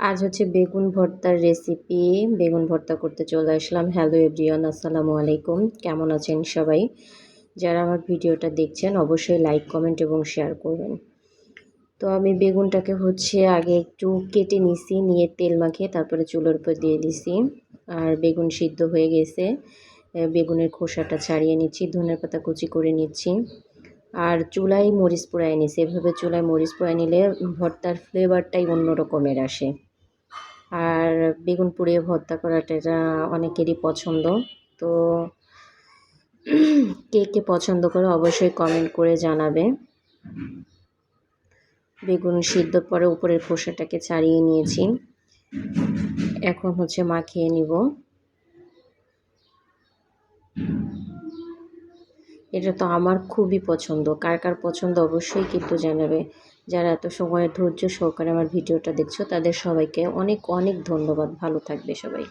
আজ হচ্ছে বেগুন ভর্তার রেসিপি বেগুন ভর্তা করতে চলে আসলাম। হ্যালো এভরিওয়ান আসসালামু আলাইকুম। কেমন আছেন সবাই? যারা আমার ভিডিওটা দেখছেন, অবশ্যই লাইক কমেন্ট এবং শেয়ার করবেন। তো আমি বেগুনটাকে হচ্ছে আগে একটু কেটে নিছি, নিয়ে তেল মাখিয়ে তারপরে চুলোর উপর দিয়ে দিছি। আর বেগুন সিদ্ধ হয়ে গেছে। বেগুনের খোসাটা ছাড়িয়ে নিচ্ছি ধনের পাতা কুচি করে নিচ্ছি। আর চুলায় মরিচ পোড়ায় নিছি। এভাবে চুলায় মরিচ পোড়ায় নিলে ভর্তার ফ্লেভারটাই অন্য রকমের আসে। আর বেগুন পুড়িয়ে ভর্তা করাটা এটা অনেকেরই পছন্দ। তো কে কে পছন্দ করে অবশ্যই কমেন্ট করে জানাবে। বেগুন সিদ্ধ পরে উপরের খোসাটাকে ছাড়িয়ে নিয়েছি। এখন হচ্ছে মাখিয়ে নিব। এটা তো আমার খুবই পছন্দ। কার কার পছন্দ অবশ্যই কিন্তু জানাবে। যারা এত সময় ধৈর্য সহকারে আমার ভিডিওটা দেখছ, তাদের সবাইকে অনেক অনেক ধন্যবাদ। ভালো থাকবে সবাই।